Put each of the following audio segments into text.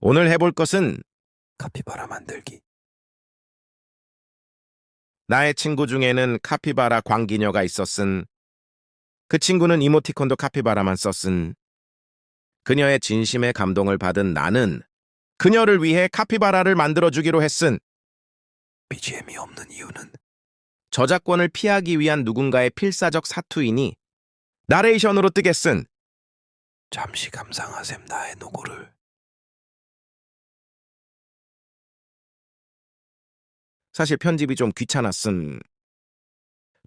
오늘 해볼 것은 카피바라 만들기. 나의 친구 중에는 카피바라 광기녀가 있었은. 그 친구는 이모티콘도 카피바라만 썼은. 그녀의 진심에 감동을 받은 나는 그녀를 위해 카피바라를 만들어주기로 했은. BGM이 없는 이유는 저작권을 피하기 위한 누군가의 필사적 사투이니 나레이션으로 뜨겠은. 잠시 감상하셈 나의 노고를. 사실 편집이 좀 귀찮았음.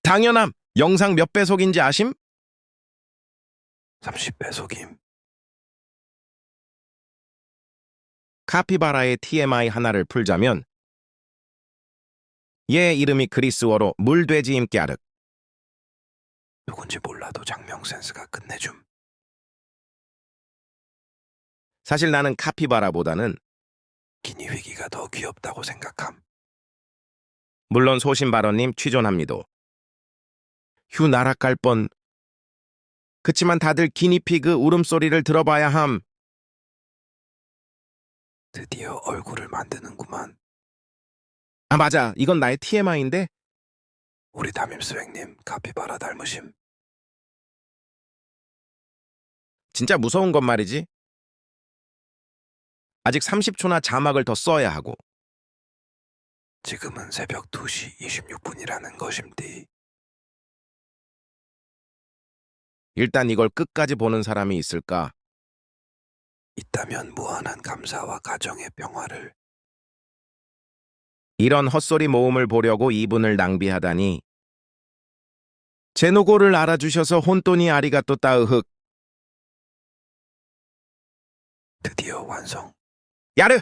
당연함! 영상 몇 배속인지 아심? 30배속임. 카피바라의 TMI 하나를 풀자면 얘 이름이 그리스어로 물돼지임 깨르 누군지 몰라도 장명 센스가 끝내줌. 사실 나는 카피바라보다는 기니휘기가 더 귀엽다고 생각함. 물론 소신 발언님 취존합니다. 휴 나락 갈 뻔. 그치만 다들 기니피그 울음소리를 들어봐야 함. 드디어 얼굴을 만드는구만. 아 맞아 이건 나의 TMI인데 우리 담임 수행님 카피바라 닮으심. 진짜 무서운 건 말이지. 아직 30초나 자막을 더 써야 하고 지금은 새벽 2시 26분이라는 것임디. 일단 이걸 끝까지 보는 사람이 있을까? 있다면 무한한 감사와 가정의 평화를 이런 헛소리 모음을 보려고 2분을 낭비하다니. 제 노고를 알아주셔서 혼돈이 아리가또 따으흑. 드디어 완성. 야르!